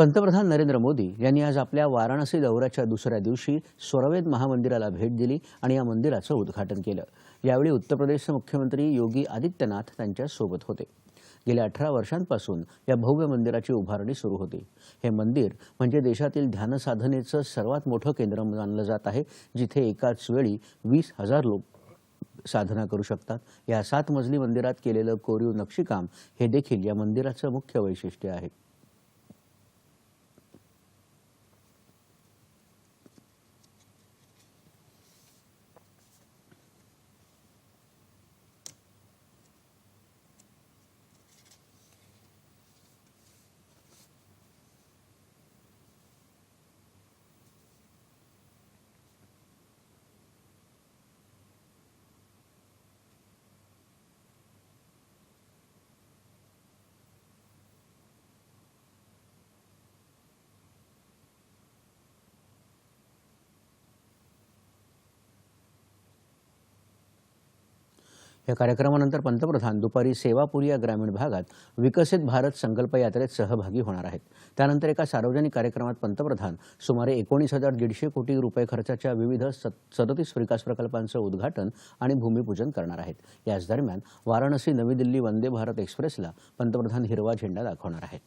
पंतप्रधान नरेंद्र मोदी यांनी आज आपल्या वाराणसी दौऱ्याच्या दुसऱ्या दिवशी स्वरवेद महामंदिराला भेट दिली आणि या मंदिराचं उद्घाटन केलं. यावेळी उत्तर प्रदेशचे मुख्यमंत्री योगी आदित्यनाथ त्यांच्यासोबत होते. गेल्या अठरा वर्षांपासून या भव्य मंदिराची उभारणी सुरू होती. हे मंदिर म्हणजे देशातील ध्यानसाधनेचं सर्वात मोठं केंद्र मानलं जात आहे जिथे एकाच वेळी वीस हजार लोक साधना करू शकतात. या सात मजली मंदिरात केलेलं कोरीव नक्षीकाम हे देखील या मंदिराचं मुख्य वैशिष्ट्य आहे. या कार्यक्रमानंतर पंतप्रधान दुपारी सेवापुरी या ग्रामीण भागात विकसित भारत संकल्प यात्रेत सहभागी होणार आहेत. त्यानंतर एका सार्वजनिक कार्यक्रमात पंतप्रधान सुमारे एकोणीस हजार दीडशे कोटी रुपये खर्चाच्या विविध सदतीस विकास प्रकल्पांचं उद्घाटन आणि भूमिपूजन करणार आहेत. याच दरम्यान वाराणसी नवी दिल्ली वंदे भारत एक्सप्रेसला पंतप्रधान हिरवा झेंडा दाखवणार आहेत.